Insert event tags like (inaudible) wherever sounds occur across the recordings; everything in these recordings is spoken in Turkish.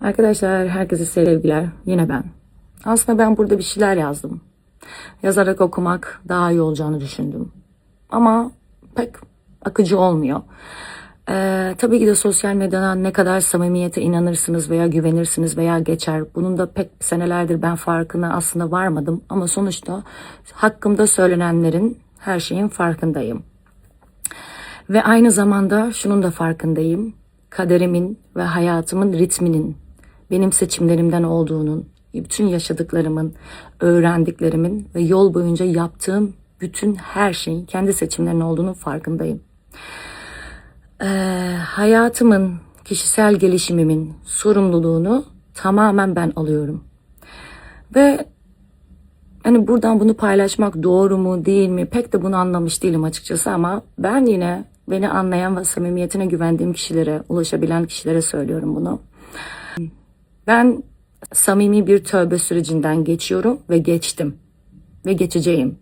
Arkadaşlar herkese sevgiler. Yine ben. Aslında ben burada bir şeyler yazdım. Yazarak okumak daha iyi olacağını düşündüm. Ama pek akıcı olmuyor. Ee, tabii ki de sosyal medyadan ne kadar samimiyete inanırsınız veya güvenirsiniz veya geçer. Bunun da pek senelerdir ben farkına aslında varmadım. Ama sonuçta hakkımda söylenenlerin her şeyin farkındayım. Ve aynı zamanda şunun da farkındayım. Kaderimin ve hayatımın ritminin benim seçimlerimden olduğunun, bütün yaşadıklarımın, öğrendiklerimin ve yol boyunca yaptığım bütün her şeyin kendi seçimlerin olduğunun farkındayım. Ee, hayatımın, kişisel gelişimimin sorumluluğunu tamamen ben alıyorum. Ve Hani buradan bunu paylaşmak doğru mu değil mi pek de bunu anlamış değilim açıkçası ama ben yine beni anlayan ve samimiyetine güvendiğim kişilere, ulaşabilen kişilere söylüyorum bunu. Ben samimi bir tövbe sürecinden geçiyorum ve geçtim ve geçeceğim.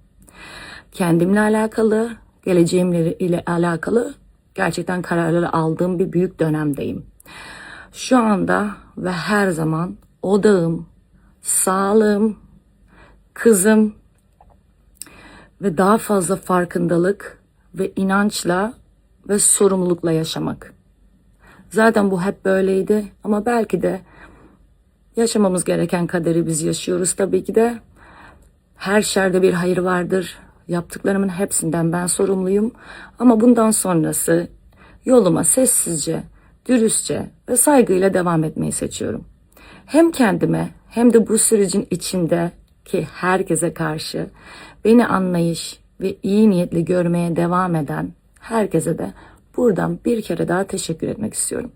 Kendimle alakalı, geleceğimle ile alakalı gerçekten kararları aldığım bir büyük dönemdeyim. Şu anda ve her zaman odağım, sağlığım, kızım ve daha fazla farkındalık ve inançla ve sorumlulukla yaşamak. Zaten bu hep böyleydi ama belki de yaşamamız gereken kaderi biz yaşıyoruz tabii ki de. Her şerde bir hayır vardır. Yaptıklarımın hepsinden ben sorumluyum. Ama bundan sonrası yoluma sessizce, dürüstçe ve saygıyla devam etmeyi seçiyorum. Hem kendime hem de bu sürecin içinde ki herkese karşı beni anlayış ve iyi niyetli görmeye devam eden herkese de buradan bir kere daha teşekkür etmek istiyorum.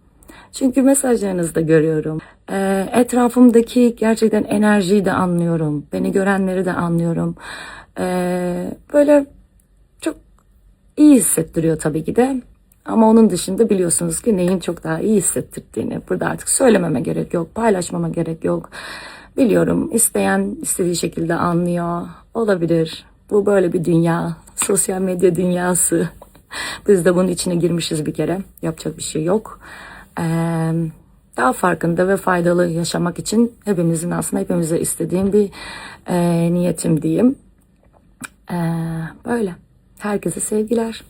Çünkü mesajlarınızı da görüyorum. Ee, etrafımdaki gerçekten enerjiyi de anlıyorum. Beni görenleri de anlıyorum. Ee, böyle çok iyi hissettiriyor tabii ki de. Ama onun dışında biliyorsunuz ki neyin çok daha iyi hissettirdiğini burada artık söylememe gerek yok, paylaşmama gerek yok. Biliyorum isteyen istediği şekilde anlıyor. Olabilir. Bu böyle bir dünya. (laughs) Sosyal medya dünyası. Biz de bunun içine girmişiz bir kere. Yapacak bir şey yok. Daha farkında ve faydalı yaşamak için hepimizin aslında hepimize istediğim bir niyetim diyeyim. Böyle. Herkese sevgiler.